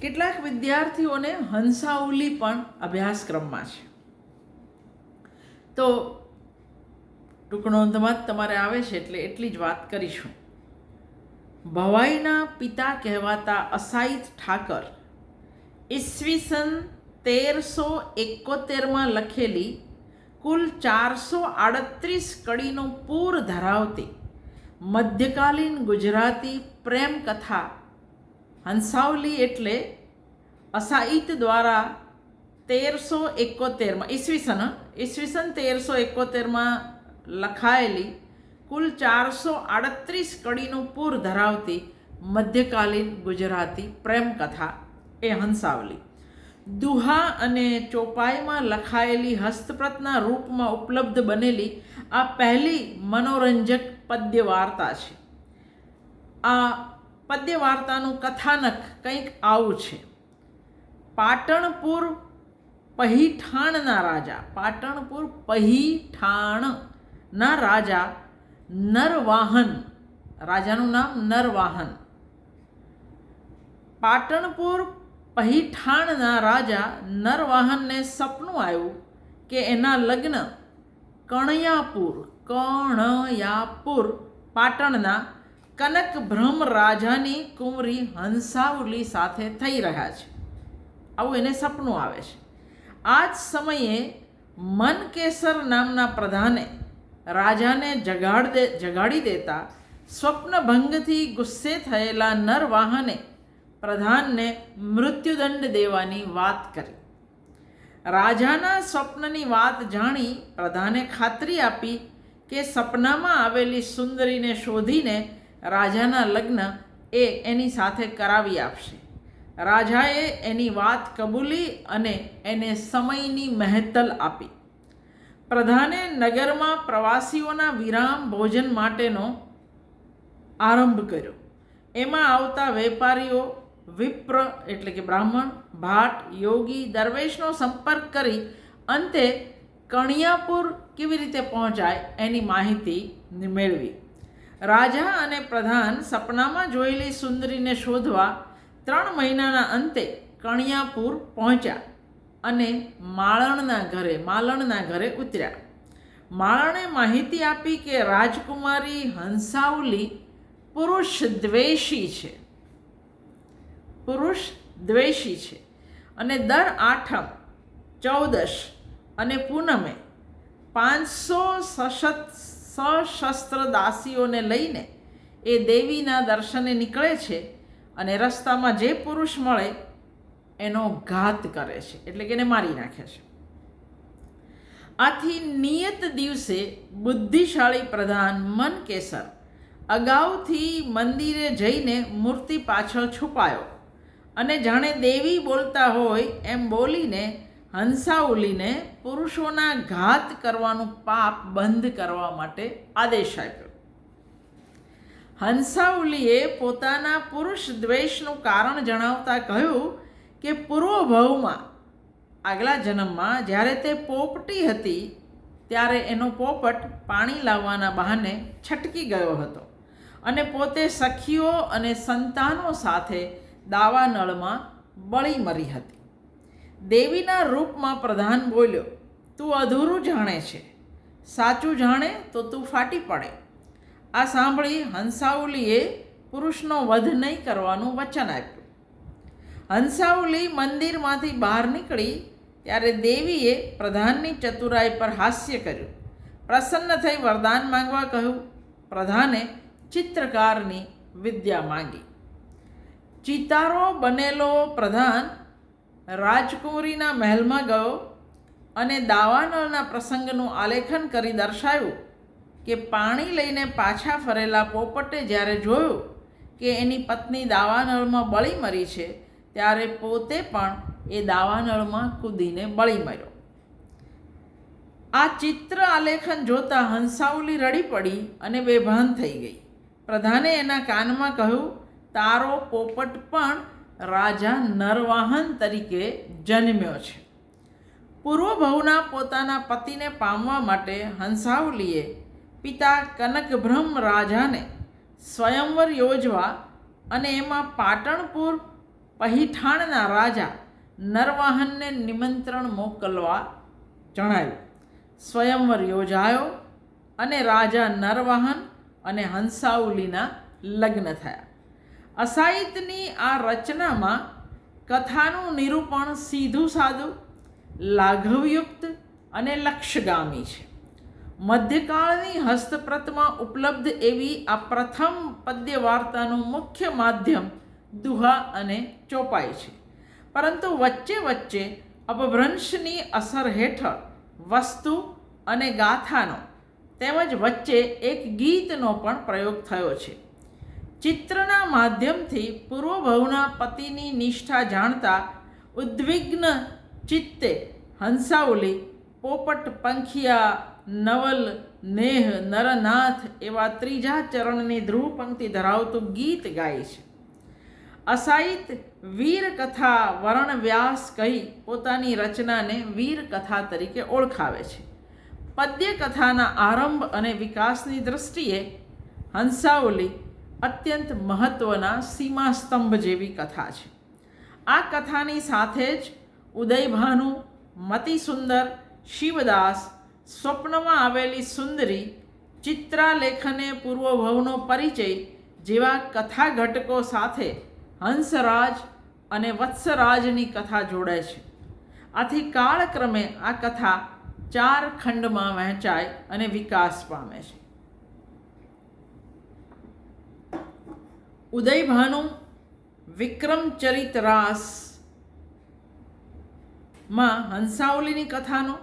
કેટલાક વિદ્યાર્થીઓને હંસાઉલી પણ અભ્યાસક્રમમાં છે. તો ટૂંક નોંધમાં તમારે આવે છે એટલે એટલી જ વાત કરીશું. ભવાઈના પિતા કહેવાતા અસાઈત ઠાકર ઈસવીસન તેરસો એકોતેરમાં લખેલી કુલ ચારસો આડત્રીસ કડીનો પૂર ધરાવતી મધ્યકાલીન ગુજરાતી પ્રેમ કથા હંસાવલી એટલે અસાઈત દ્વારા તેરસો એકોતેરમાં, ઈસવીસન ઈસવીસન તેરસો એકોતેરમાં લખાયેલી કુલ ચારસો આડત્રીસ કડીનું પૂર ધરાવતી મધ્યકાલીન ગુજરાતી પ્રેમકથા એ હંસાવલી. દુહા અને ચોપાઈમાં લખાયેલી હસ્તપ્રતના રૂપમાં ઉપલબ્ધ બનેલી આ પહેલી મનોરંજક પદ્ય વાર્તા છે. આ પદ્ય વાર્તાનું કથાનક કંઈક આવું છે. પાટણપુર પહીઠાણના રાજા, પાટણપુર પહીઠાણના રાજા નરવાહન, રાજાનું નામ નરવાહન. પાટણપુર પહીઠાણના રાજા નરવાહનને સપનું આવ્યું કે એના લગ્ન કણયાપુર કણયાપુર પાટણના કનક બ્રહ્મ રાજાની કુંવરી હંસાવલી સાથે થઈ રહ્યા છે. આવું એને સપનું આવે છે. આ જ સમયે મનકેસર નામના પ્રધાને રાજાને જગાડ દે, જગાડી દેતા સ્વપ્નભંગથી ગુસ્સે થયેલા નરવાહને પ્રધાનને મૃત્યુદંડ દેવાની વાત કરી. રાજાના સ્વપ્નની વાત જાણી પ્રધાને ખાતરી આપી કે સપનામાં આવેલી સુંદરીને શોધીને રાજાના લગ્ન એ એની સાથે કરાવી આપશે. રાજાએ એની વાત કબૂલી અને એને સમયની મહેતલ આપી. પ્રધાને નગરમાં પ્રવાસીઓના વિરામ ભોજન માટેનો આરંભ કર્યો. એમાં આવતા વેપારીઓ, વિપ્ર એટલે કે બ્રાહ્મણ, ભાટ, યોગી, દરવેશનો સંપર્ક કરી અંતે કણિયાપુર કેવી રીતે પહોંચાય એની માહિતી મેળવી. રાજા અને પ્રધાન સપનામાં જોયેલી સુંદરીને શોધવા ત્રણ મહિનાના અંતે કણિયાપુર પહોંચ્યા અને માળણના ઘરે, માલણના ઘરે ઉતર્યા. માળણે માહિતી આપી કે રાજકુમારી હંસાવલી પુરુષ દ્વેષી છે. પુરુષ દ્વેષી છે અને દર આઠમ ચૌદશ અને પૂનમે પાંચસો સશત સશસ્ત્ર દાસીઓને લઈને એ દેવીના દર્શને નીકળે છે અને રસ્તામાં જે પુરુષ મળે એનો ઘાત કરે છે, એટલે કે એને મારી નાખે છે. આથી નિયત દિવસે બુદ્ધિશાળી પ્રધાન મનકેસર અગાઉથી મંદિરે જઈને મૂર્તિ પાછળ છુપાયો અને જાણે દેવી બોલતા હોય એમ બોલીને હંસાઉલીને પુરુષોના ઘાત કરવાનું પાપ બંધ કરવા માટે આદેશ આપ્યો. હંસાઉલીએ પોતાના પુરુષ દ્વેષનું કારણ જણાવતા કહ્યું કે પૂર્વભવમાં, આગલા જન્મમાં જ્યારે તે પોપટી હતી, ત્યારે એનો પોપટ પાણી લાવવાના બહાને છટકી ગયો હતો અને પોતે સખીઓ અને સંતાનો સાથે દાવા નળમાં બળી મરી હતી. દેવીના રૂપમાં પ્રધાન બોલ્યો, તું અધૂરું જાણે છે. સાચું જાણે તો તું ફાટી પડે. આ સાંભળી હંસાવલીએ પુરુષનો વધ નહીં કરવાનું વચન આપ્યું. હંસાવલી મંદિરમાંથી બહાર નીકળી ત્યારે દેવીએ પ્રધાનની ચતુરાઈ પર હાસ્ય કર્યું. પ્રસન્ન થઈ વરદાન માંગવા કહ્યું, પ્રધાને ચિત્રકારની વિદ્યા માંગી. ચિતારો બનેલો પ્રધાન રાજકુંવરીના મહેલમાં ગયો અને દાવાનળના પ્રસંગનું આલેખન કરી દર્શાવ્યું કે પાણી લઈને પાછા ફરેલા પોપટે જ્યારે જોયું કે એની પત્ની દાવાનળમાં બળી મરી છે, ત્યારે પોતે પણ એ દાવાનળમાં કૂદીને બળી મર્યો. આ ચિત્ર આલેખન જોતાં હંસાવલી રડી પડી અને બેભાન થઈ ગઈ. પ્રધાને એના કાનમાં કહ્યું, તારો પોપટ પણ રાજા નરવાહન તરીકે જન્મ્યો છે. પૂર્વભવના પોતાના પતિને પામવા માટે હંસાવલીએ પિતા કનકબ્રહ્મ રાજાને સ્વયંવર યોજવા અને એમાં પાટણપુર પહીઠાણના રાજા નરવાહનને નિમંત્રણ મોકલવા જણાવ્યું. સ્વયંવર યોજાયો અને રાજા નરવાહન અને હંસાવલીના લગ્ન થયા. અસાહિતની આ રચનામાં કથાનું નિરૂપણ સીધું સાદું લાઘવયુક્ત અને લક્ષ્યગામી છે. મધ્યકાળની હસ્તપ્રતમાં ઉપલબ્ધ એવી આ પ્રથમ પદ્ય વાર્તાનું મુખ્ય માધ્યમ દુહા અને ચોપાઈ છે. પરંતુ વચ્ચે વચ્ચે અપભ્રંશની અસર હેઠળ વસ્તુ અને ગાથાનો તેમજ વચ્ચે એક ગીતનો પણ પ્રયોગ થયો છે. ચિત્રના માધ્યમથી પૂર્વભવના પતિની નિષ્ઠા જાણતા ઉદ્વિગ્ન ચિત્તે હંસાવલી, પોપટ પંખિયા, નવલ, નેહ, નરનાથ એવા ત્રીજા ચરણની ધ્રુવ પંક્તિ ધરાવતું ગીત ગાય છે. અસાહિત વીરકથા વર્ણ વ્યાસ કહી પોતાની રચનાને વીરકથા તરીકે ઓળખાવે છે. પદ્ય કથાના આરંભ અને વિકાસની દૃષ્ટિએ હંસાવલી અત્યંત મહત્ત્વના સીમાસ્તંભ જેવી કથા છે. આ કથાની સાથે જ ઉદયભાનુ મતિસુંદર શિવદાસ સ્વપ્નમાં આવેલી સુંદરી ચિત્રાલેખને પૂર્વભવનો પરિચય જેવા કથા ઘટકો સાથે હંસરાજ અને વત્સરાજની કથા જોડાય છે. આથી કાળક્રમે આ કથા ચાર ખંડમાં વહેંચાય અને વિકાસ પામે છે. ઉદયભાનુ વિક્રમચરિત રાસમાં હંસાવલીની કથાનો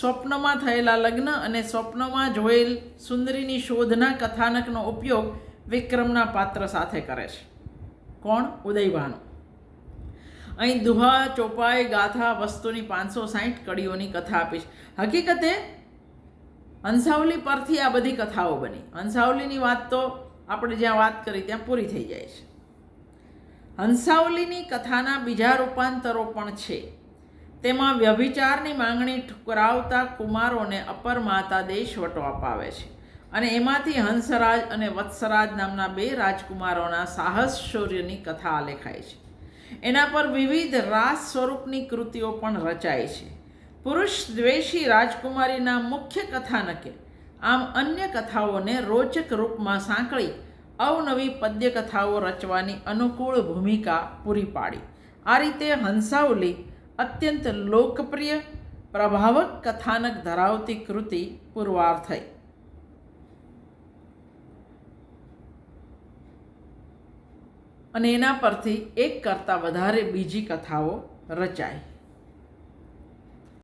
સ્વપ્નમાં થયેલા લગ્ન અને સ્વપ્નમાં જોયેલ સુંદરીની શોધના કથાનકનો ઉપયોગ વિક્રમના પાત્ર સાથે કરે છે. કોણ? ઉદયભાનુ. અહીં દુહા, ચોપાઈ, ગાથા વસ્તુની પાંચસો સાઠ કડીઓની કથા આપી છે. હકીકતે હંસાવલી પરથી આ બધી કથાઓ બની. હંસાવલીની વાત તો આપણે જ્યાં વાત કરી ત્યાં પૂરી થઈ જાય છે. હંસાવલીની કથાના બીજા રૂપાંતરો પણ છે. તેમાં વ્યભિચારની માંગણી ઠુકરાવતા કુમારોને અપર માતા દેશવટો અપાવે છે. અને એમાંથી હંસરાજ અને વત્સરાજ નામના બે રાજકુમારોના સાહસ શૌર્યની કથા આલેખાય છે. એના પર વિવિધ રાસ સ્વરૂપની કૃતિઓ પણ રચાય છે. પુરુષ દ્વેષી રાજકુમારીના મુખ્ય કથાનકે આમ અન્ય કથાઓને રોચક રૂપમાં સાંકળી, અવનવી પદ્યકથાઓ રચવાની અનુકૂળ ભૂમિકા પૂરી પાડી. આ રીતે હંસાવલી અત્યંત લોકપ્રિય, પ્રભાવક, કથાનક ધરાવતી કૃતિ પુરવાર થઈ. અને એના પરથી એક કરતાં વધારે બીજી કથાઓ રચાઈ.